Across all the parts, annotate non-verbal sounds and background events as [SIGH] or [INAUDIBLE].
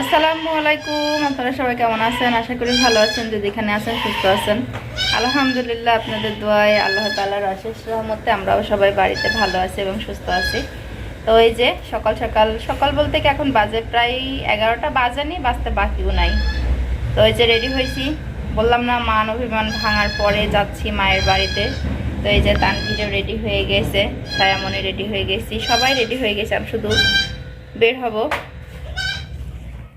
আসসালামু আলাইকুম, আপনারা সবাই কেমন আছেন? আশা করি ভালো আছেন, যদি এখানে আছেন, সুস্থ আছেন। আলহামদুলিল্লাহ, আপনাদের দোয়ায় আল্লাহ তালার অশেষ রহমতে আমরাও সবাই বাড়িতে ভালো আছি এবং সুস্থ আছি। তো এই যে, সকাল সকাল সকাল বলতে কি এখন বাজে প্রায় এগারোটা বাজেনি, বাজতে বাকিও নাই। তো এই যে রেডি হয়েছি। বললাম না, মান অভিমান ভাঙার পরে যাচ্ছি মায়ের বাড়িতে। তো এই যে তানভিরও রেডি হয়ে গেছে ছায়ামনি রেডি হয়ে গেছি, সবাই রেডি হয়ে গেছে, আমি শুধু বের হব।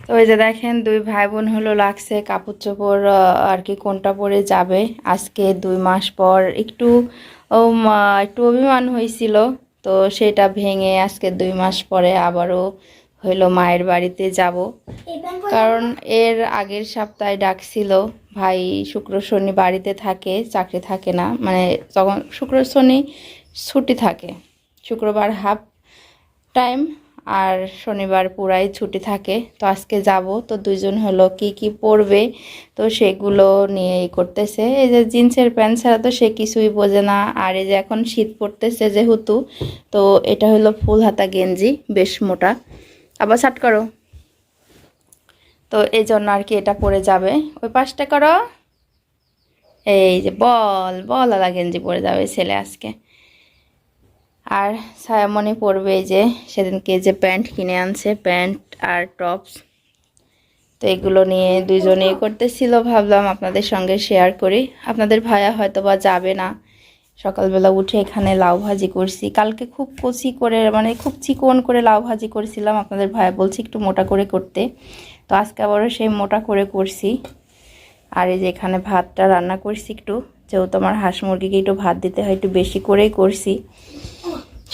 তো ওই যে দেখেন দুই ভাই বোন হলো লাগছে কাপড় চোপড় আর কি কোনটা পরে যাবে। আজকে দুই মাস পর একটু একটু অভিমান হয়েছিল, তো সেটা ভেঙে আজকে দুই মাস পরে আবারও হইল মায়ের বাড়িতে যাব। কারণ এর আগের সপ্তাহে ডাকছিল ভাই শুক্র শনি বাড়িতে থাকে, চাকরি থাকে না। মানে তখন শুক্র শনি ছুটি থাকে। শুক্রবার হাফ টাইম আর শনিবার পুরাই ছুটি থাকে। তো আজকে যাব। তো দুইজন হলো কি কি পরবে, তো সেগুলো নিয়ে করতেছে। এই যে জিন্সের প্যান্ট ছাড়া তো সে কিছুই বোঝে না। আর এই যে এখন শীত পড়তেছে যেহেতু, তো এটা হলো ফুল হাতা গেঞ্জি, বেশ মোটা। আবার শার্ট করো। তো এই জন্য আর কি এটা পরে যাবে। ওই পাশটা করো। এই যে বল বল আলা গেঞ্জি পরে যাবে ছেলে আজকে। আর ছায়ামণি পরবে এই যে সেদিনকে যে প্যান্ট কিনে আনছে, প্যান্ট আর টপস। তো এগুলো নিয়ে দুইজনেই করতেছিল, ভাবলাম আপনাদের সঙ্গে শেয়ার করি। আপনাদের ভাইয়া হয়তো বা যাবে না। সকালবেলা উঠে এখানে লাউ ভাজি করছি। কালকে খুব কচি করে মানে খুব চিকন করে লাউ ভাজি করেছিলাম। আপনাদের ভাইয়া বলছি একটু মোটা করে করতে। তো আজকে আবারও সেই মোটা করে করছি। আর এই যে এখানে ভাতটা রান্না করছি একটু। যেহেতু আমার হাঁস মুরগিকে একটু ভাত দিতে হয়, একটু বেশি করেই করছি।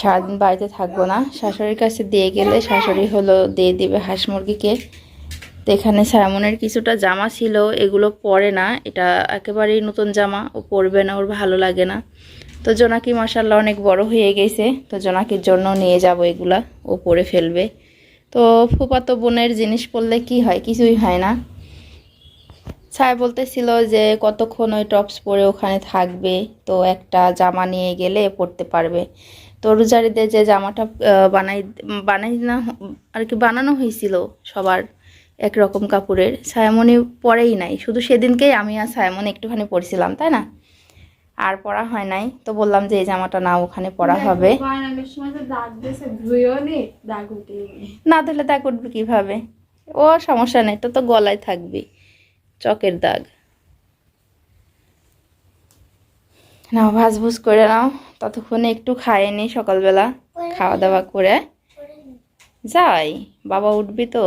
সারাদিন বাড়িতে থাকব না। শাশুড়ির কাছে দিয়ে গেলে শাশুড়ি হলো দিয়ে দিবে হাঁস মুরগিকে। তো এখানে স্যামনের কিছুটা জামা ছিল, এগুলো পরে না, এটা একেবারেই নতুন জামা, ও পরবে না, ওর ভালো লাগে না। তো জোনাকি মাসাল্লাহ অনেক বড় হয়ে গেছে, তো জোনাকির জন্য নিয়ে যাব এগুলা, ও পরে ফেলবে। তো ফুপাতো বোনের জিনিস পরলে কি হয়? কিছুই হয় না। ছায় বলতেছিল যে কতক্ষণ ওই টপস পরে ওখানে থাকবে, তো একটা জামা নিয়ে গেলে পরতে পারবে। তো রোজারিদের যে জামাটা বানাই বানাই না আর কি বানানো হয়েছিল সবার একরকম কাপড়ের ছায়ামণি পরেই নাই। শুধু সেদিনকেই আমি আর ছায়ামণি একটুখানি পরছিলাম তাই না? আর পরা হয় নাই। তো বললাম যে এই জামাটা না ওখানে পরা হবে। নি ধুলে দাগ উঠবে কীভাবে? ও সমস্যা নেই তো তো গলায় থাকবে চকের দাগ। নাও ভাজভুজ করে নাও। ততক্ষণে একটু খাইয়ে নি সকালবেলা খাওয়া দাওয়া করে। যাই বাবা উঠবি তো।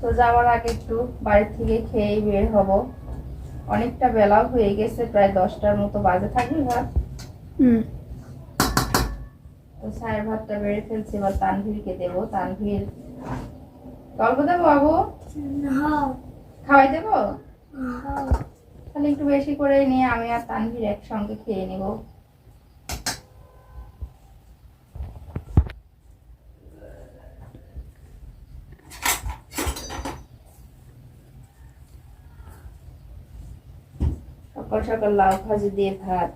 তো যাওয়ার আগে একটু বাড়ি থেকে খেয়েই বের হব। অনেকটা বেলাও হয়ে গেছে প্রায় দশটার মতো বাজে থাকবে ভাত। হুম। তো সায়ের ভাতটা বেড়ে ফেলছি এবার তানভীরকে দেবো। তানভীর গল্প দেবো বাবু খাওয়াই দেবো? তাহলে একটু বেশি করে নিয়ে আমি আর তানভীর একসঙ্গে খেয়ে নেব। সকাল সকাল লাউ ভাজি দিয়ে ভাত।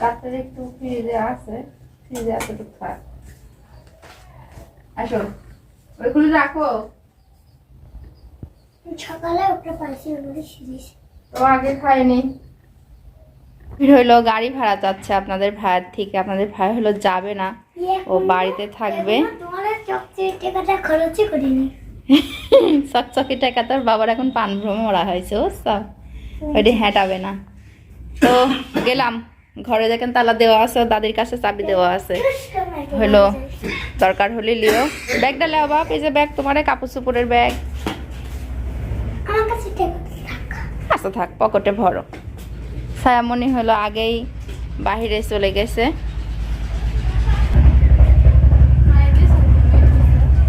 কাঠের একটু ফ্রিজে আছে। ফ্রিজে এতটুকু থাক আসো ওইগুলো রাখো। সকালে ওটা পাইছি তো আগে খাইনি ফির হইল গাড়ি ভাড়া যাচ্ছে আপনাদের ভাইয়ের থেকে আপনাদের ভাই হলো যাবে না। ও বাড়িতে থাকবে। চকচকি [LAUGHS] টাকা তোর বাবার এখন পান ভ্রমরা হয়েছে বুঝছ? ওইটি হেঁটাবে না। তো গেলাম। ঘরে দেখেন তালা দেওয়া আছে দাদির কাছে চাবি দেওয়া আছে। হলো দরকার হলে লিও। ব্যাগটা লেও বাপ এই যে ব্যাগ তোমার কাপড় চোপড়ের ব্যাগ। আচ্ছা থাক পকেটে ভরো। ছায়ামণি হলো আগেই বাহিরে চলে গেছে।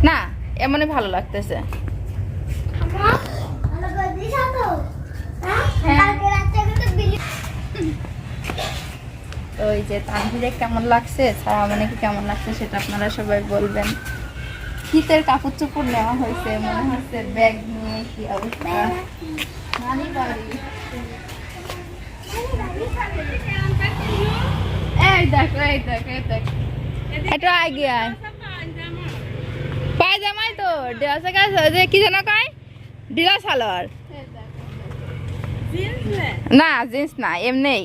না এমনই ভালো লাগতেছে। তো হ্যাঁ হ্যাঁ। কালকে রাতে কিন্তু বিলি তো ওই যে তানভীরে কেমন লাগছে সারা মানে কি কেমন লাগছে সেটা আপনারা সবাই বলবেন। শীতের কাপড় চোপড় নেওয়া হয়েছে মনে হচ্ছে ব্যাগ নিয়ে কি অবস্থা? নানি বাড়ি। এই দেখো এই দেখো এই দেখো। একটু আগে আয় পায়জামাই তো ড্রেসে কি যেন কয়? ডিলা সালোয়ার। না জিন্স না এমনি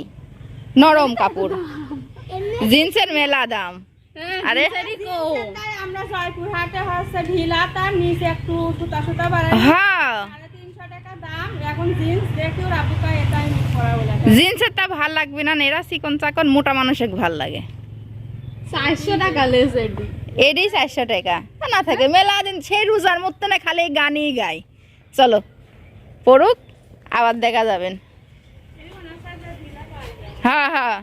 নরম কাপড়। জিন্সের মেলা দাম। আরে। আমরা জয়পুর হচ্ছে ঢিলা তার নিচে একটু সুতা সুতা বাড়াই। হ্যাঁ। সাড়ে তিনশো টাকা দাম। এখন জিন্স দেখি ওর আপুকা এটাই করা বলে জিন্সের তা ভালো লাগবে না এরা চিকন চাকন মোটা মানুষের ভালো লাগে। চারশো টাকা লেস এটাই চারশো টাকা। না থাকে মেলা দিন সেই রোজার মধ্যে না খালি গানই গাই। চলো পড়ুক আবার দেখা যাবেন। হ্যাঁ হ্যাঁ।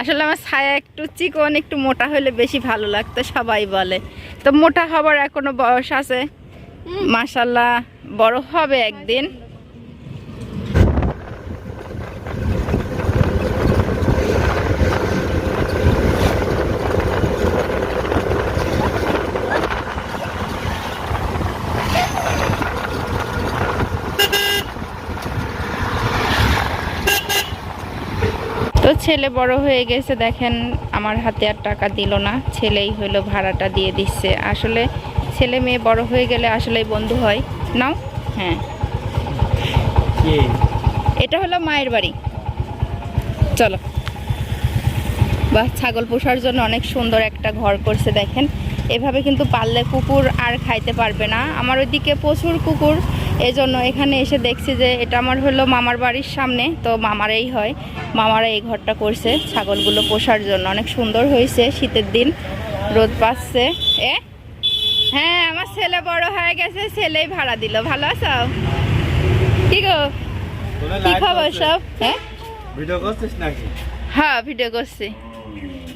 আসলে আমার ছায়া একটু চিকন একটু মোটা হলে বেশি ভালো লাগতো সবাই বলে। তো মোটা হবার এখনও বয়স আছে। মাসাল্লাহ বড় হবে একদিন। তো ছেলে বড় হয়ে গেছে দেখেন আমার হাতে আর টাকা দিল না। ছেলেই হলো ভাড়াটা দিয়ে দিচ্ছে। আসলে ছেলে মেয়ে বড় হয়ে গেলে আসলেই বন্ধু হয়। নাও হ্যাঁ। এটা হলো মায়ের বাড়ি। চলো। বা ছাগল পোষার জন্য অনেক সুন্দর একটা ঘর করছে দেখেন। এভাবে কিন্তু পাললে কুকুর আর খাইতে পারবে না। আমার ওইদিকে প্রচুর কুকুর এজন্য এখানে এসে দেখছি যে এটা আমার হলো মামার বাড়ির সামনে তো মামারাই হয়। মামারা এই ঘরটা করছে ছাগলগুলো পোষার জন্য। অনেক সুন্দর হয়েছে শীতের দিন রোদ পাচ্ছে। এ? হ্যাঁ আমার ছেলে বড় হয়ে গেছে ছেলেই ভাড়া দিল। ভালো আছো? কি গো? কি খবর সব? হ্যাঁ? ভিডিও করছিস নাকি? হ্যাঁ ভিডিও করছি।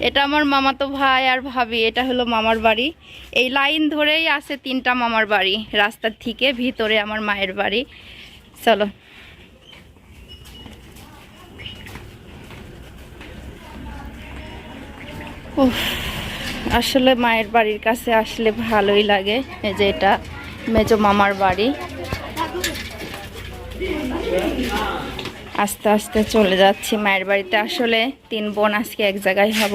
এটা আমার মামাতো ভাই আর ভাবি, এটা হলো মামার বাড়ি। এই লাইন ধরেই আছে তিনটা মামার বাড়ি, রাস্তার থেকে ভিতরে আমার মায়ের বাড়ি। চলো। আসলে মায়ের বাড়ির কাছে আসলে ভালোই লাগে এই যে এটা, মেজো মামার বাড়ি। আস্তে আস্তে চলে যাচ্ছি মায়ের বাড়িতে। আসলে তিন বোন আজকে এক জায়গায় হব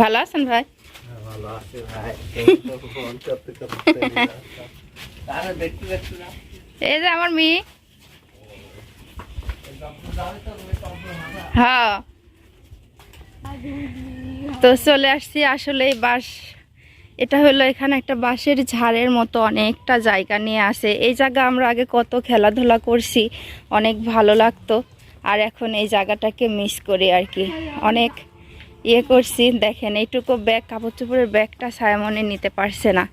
ভালো আছেন ভাই? [LAUGHS] এই যে আমার মেয়ে। হ্যাঁ। তো চলে আসছি আসলে বাস এটা হলো এখানে একটা বাঁশের ঝাড়ের মতো অনেকটা জায়গা নিয়ে আসে। এই জায়গা আমরা আগে কত খেলাধুলা করছি, অনেক ভালো লাগতো। আর এখন এই জায়গাটাকে মিস করি আর কি। অনেক ইয়ে করছি, দেখেন এইটুকু ব্যাগ কাপড় চোপড়ের ব্যাগটা সায়ামনে নিতে পারছে না।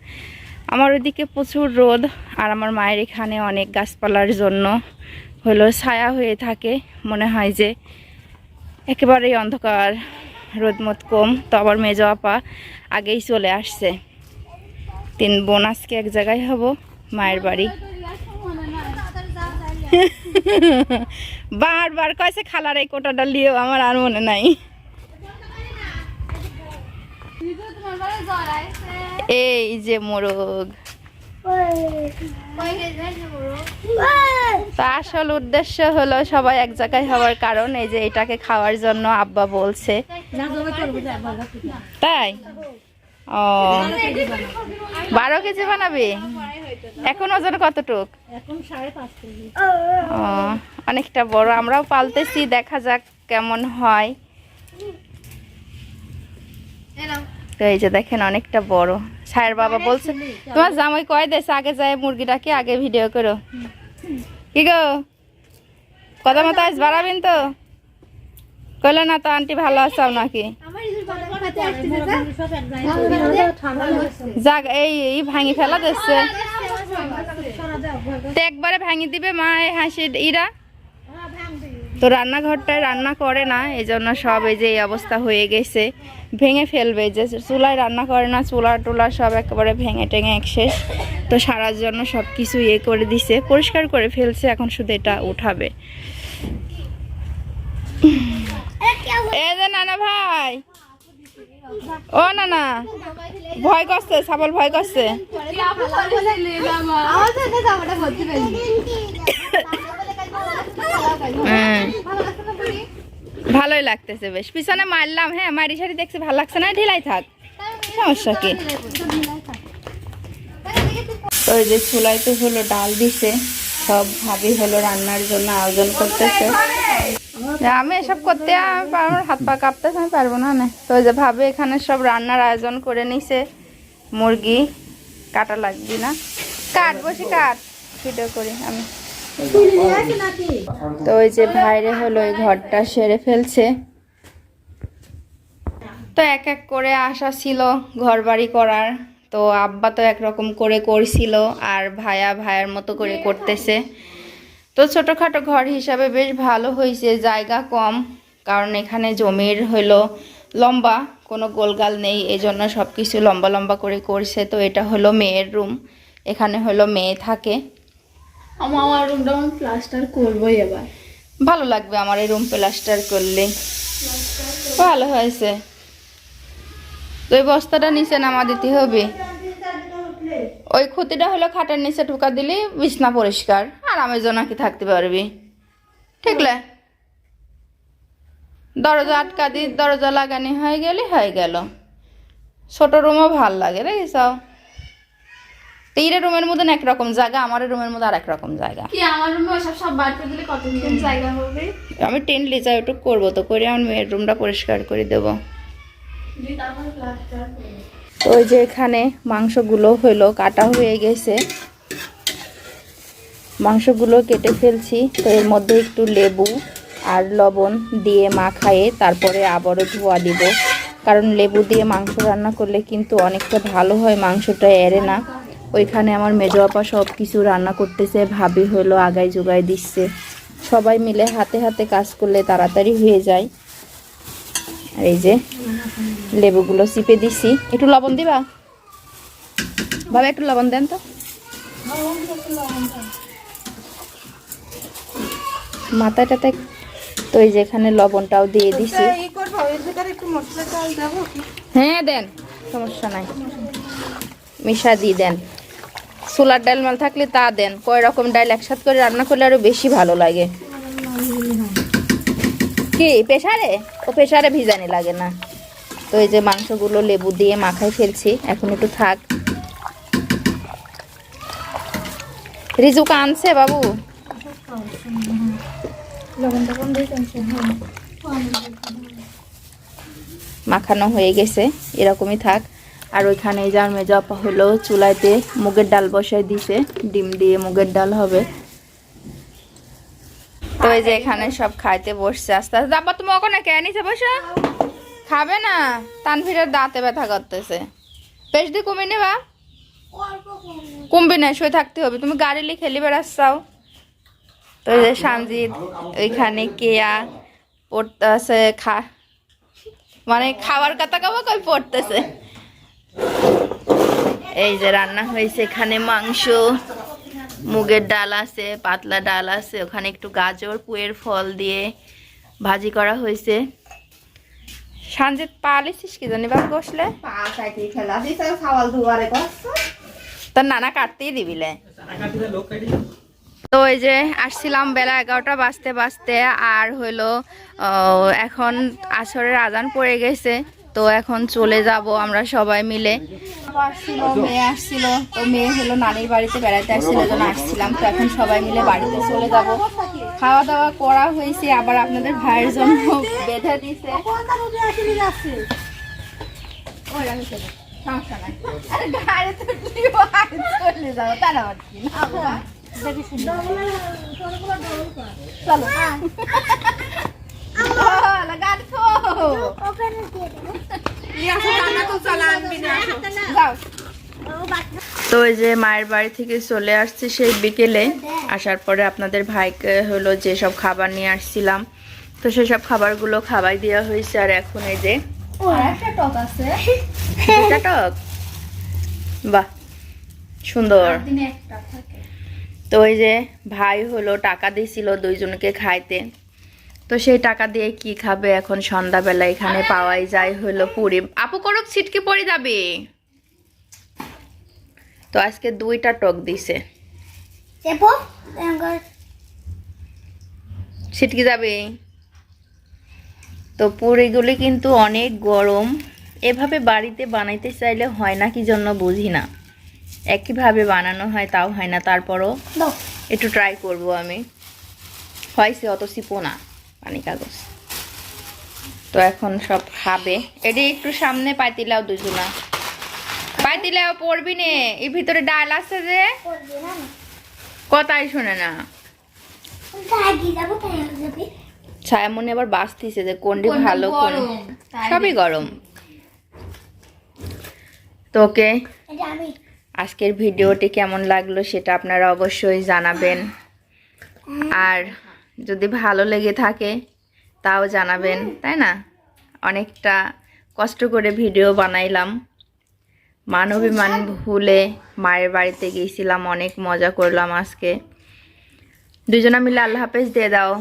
আমার ওইদিকে প্রচুর রোদ আর আমার মায়ের এখানে অনেক গাছপালার জন্য হলো ছায়া হয়ে থাকে। মনে হয় যে একেবারেই অন্ধকার। রোদমত কম, তো আবার মেজো আপা আগেই চলে আসছে। তিন বোন আজকে এক জায়গায় হব, মায়ের বাড়ি। বারবার কয়েছে খালার এই কোটাটা লিয়েও আমার আর মনে নাই। এই যে মোরগ। তা আসল উদ্দেশ্য হলো সবাই এক জায়গায় হওয়ার কারণ, এই যে এটাকে খাওয়ার জন্য আব্বা বলছে। তাই? ও। বারো কেজি বানাবে? এখন ওজন কতটুক? ও, অনেকটা বড়। আমরাও পালতেছি, দেখা যাক কেমন হয়। তো এই যে দেখেন অনেকটা বড়। সায়ের বাবা বলছে তোমার জামাই কয় দেশ? আগে যায় মুরগিটাকে আগে ভিডিও করো। কি গো? কথা মতো আজ বাড়াবেন তো? কইলে না তো আন্টি ভালো আছো নাকি? যাক এই এই ভাঙি ফেলা দিচ্ছে। একবারে ভাঙি দিবে মা হাসি ইরা। তো রান্নাঘরটায় রান্না করে না এই জন্য সব এই যে এই অবস্থা হয়ে গেছে। ভেঙে ফেলবে যে চুলায় রান্না করে না চুলা টুলা সব একেবারে ভেঙে টেঙে এক শেষ। তো সারার জন্য সব কিছু ইয়ে করে দিছে পরিষ্কার করে ফেলছে এখন শুধু এটা উঠাবে। এই যে নানা ভাই! ও নানা ভয় করছে সাবল ভয় করছে? আমার তো এটা জামাটা বলতে পারি হুম ভালো লাগছে না বলি ভালোই লাগতেছে বেশ। পিছনে মারলাম হ্যাঁ মারি সারি দেখছি ভালো লাগছে না, ঢিলাই থাক। সমস্যা কি? তো যে যে চুলাইতে হলো, ডাল দিছে। সব ভাবি হলো রান্নার জন্য আয়োজন করতেছে। আমি এসব করতে আমার হাত পা কাঁপতেছে, আমি পারব না না। তো ওই যে ভাবে এখানে সব রান্নার আয়োজন করে নিছে। মুরগি কাটা লাগবে না। কাট, বসে কাট। ভিডিও করি আমি। তো ওই যে ভাইরে হলো, ওই ঘরটা সেরে ফেলছে। তো এক এক করে আসা ছিল ঘর বাড়ি করার। তো আব্বা তো একরকম করে করছিল আর ভাইয়া ভাইয়ের মতো করে করতেছে। তো ছোটোখাটো ঘর হিসাবে বেশ ভালো হয়েছে, জায়গা কম, কারণ এখানে জমির হলো লম্বা, কোনো গোলগাল নেই, এজন্য সব কিছু লম্বা লম্বা করে করছে। তো এটা হলো মেয়ের রুম এখানে হলো মেয়ে থাকে। আমার রুমটা আমি প্লাস্টার করবোই এবার। ভালো লাগবে আমার এই রুম প্লাস্টার করলে। ভালো হয়েছে। তো ওই বস্তাটা নিচে নামা দিতে হবে। ওই ক্ষতিটা হলো খাটের নিচে ঢুকা দিলে বিছনা পরিষ্কার। আরামের জন্য কি থাকতে পারবি? ঠিকলে? দরজা আটকা দি, দরজা লাগানি হয়ে গেলে হয়ে গেল। ছোট রুমও ভালো লাগে তিরে রুমের মধ্যে একরকম জায়গা আমার রুমের মধ্যে আর একরকম জায়গা। কি আমার রুমে ওসব সব বাড়তে দিলে কতদিন জায়গা হবে? আমি টেন লিচার একটু করব তো করে আমার মেয়ের রুমটা পরিষ্কার করে দেবো। তো ওই যে এখানে মাংসগুলো হলো কাটা হয়ে গেছে। মাংসগুলো কেটে ফেলছি তো এর মধ্যে একটু লেবু আর লবণ দিয়ে মাখায়ে তারপরে আবারও ধোয়া দিব। কারণ লেবু দিয়ে মাংস রান্না করলে কিন্তু অনেকটা ভালো হয় মাংসটা এড়ে না। ওইখানে আমার মেজো আপা সব কিছু রান্না করতেছে ভাবি হলো আগায় জোগায় দিচ্ছে। সবাই মিলে হাতে হাতে কাজ করলে তাড়াতাড়ি হয়ে যায়। আর এই যে লেবুগুলো চিপে দিছি। একটু লবণ দিবা? বাবা একটু লবণ দেন তো। মাথায় টাথায় তো এই যে এখানে লবণটাও দিয়ে দিছি। হ্যাঁ দেন সমস্যা নাই। মিশা দিয়ে দেন। সোলার ডাল মাল থাকলে তা দেন। কয় রকম ডাল একসাথে করে রান্না করলে আরও বেশি ভালো লাগে। কি প্রেশারে ও প্রেশারে ভিজানি লাগে না। তো এই যে মাংসগুলো লেবু দিয়ে মাখায় ফেলছি, এখন একটু থাক। রিজুকা আনছে বাবু? মাখানো হয়ে গেছে, এরকমই থাক। আর ওইখানে যার মেজা আপা হলো চুলাইতে মুগের ডাল বসাই দিছে, ডিম দিয়ে মুগের ডাল হবে। তো এই যে এখানে সব খাইতে বসছে আস্তে আস্তে। আবার তুমি ওখানে কে নিচে বসে? খাবে না? তানভীরের দাঁতে ব্যথা করতেছে। বেশ দি কমে নেবা কমবে না শুয়ে থাকতে হবে। তুমি গাড়ি লিখে খেলি বেড়াচ্ছাও তো এই যে সানজিৎ, ওইখানে কেয়া পড়তেছে, খা মানে খাবার কথা কাবা কই পড়তেছে? এই যে রান্না হয়েছে এখানে মাংস মুগের ডাল আছে পাতলা ডাল আছে ওখানে একটু গাজর পুয়ের ফল দিয়ে ভাজি করা হয়েছে। সানজিৎ পা লিছিস কি জানি বাবা বসলে? তোর নানা কাটতেই দিবিলে। তো ওই যে আসছিলাম বেলা এগারোটা বাজতে বাজতে আর হলো আহ, এখন আসরের আজান পড়ে গেছে। তো এখন চলে যাব আমরা সবাই মিলে। আসছিল মেয়ে আসছিল তো মেয়ে হলো নানির বাড়িতে বেড়াতে আসছিল জন্য আসছিলাম। তো এখন সবাই মিলে বাড়িতে চলে যাব। খাওয়া দাওয়া করা হয়েছে আবার আপনাদের ভাইয়ের জন্য বেঁধে দিছে। আমি তো চলে না। যাও। ওই যে মায়ের বাড়ি থেকে চলে আসছি সেই বিকেলে। আসার পরে আপনাদের ভাইকে হলো যে সব খাবার নিয়ে আসছিলাম। তো সেসব খাবারগুলো খাবার দেওয়া হয়েছে আর এখন এই যে টক বাহ সুন্দর। তো ওই যে ভাই হলো টাকা দিয়েছিল দুইজনকে খাইতে। তো সেই টাকা দিয়ে কি খাবে? এখন সন্ধ্যাবেলা এখানে পাওয়াই যায় হলো পুরি। আপু করুক ছিটকে পড়ে যাবে। তো আজকে দুইটা টক দিছে। ছিটকে যাবে। তো পুরিগুলি কিন্তু অনেক গরম। এভাবে বাড়িতে বানাইতে চাইলে হয় না কি জন্য বুঝি না। একইভাবে বানানো হয় তাও হয় না। তারপরও একটু ট্রাই করব আমি। হয়েছে অত সিপো না। পানি কাগজ তো এখন সব খাবে। এটি একটু সামনে পাইতিলাও দুজনা। পাইতিলাও পড়বি নে এর ভিতরে ডাল আছে যে। কথাই শুনে না। তাই কি যাব তাই যাবে। ছায়া মনে আবার বাঁচতিছে যে কোনটি ভালো কোন সবই গরম। তোকে আজকের ভিডিওটি কেমন লাগল সেটা আপনারা অবশ্যই জানাবেন। আর যদি ভালো লেগে থাকে তাও জানাবেন তাই না? অনেকটা কষ্ট করে ভিডিও বানাইলাম। মানবিমান ভুলে মায়ের বাড়িতে গিয়েছিলাম অনেক মজা করলাম আজকে। দুজনা মিলে আল্লাহ হাফেজ দিয়ে দাও।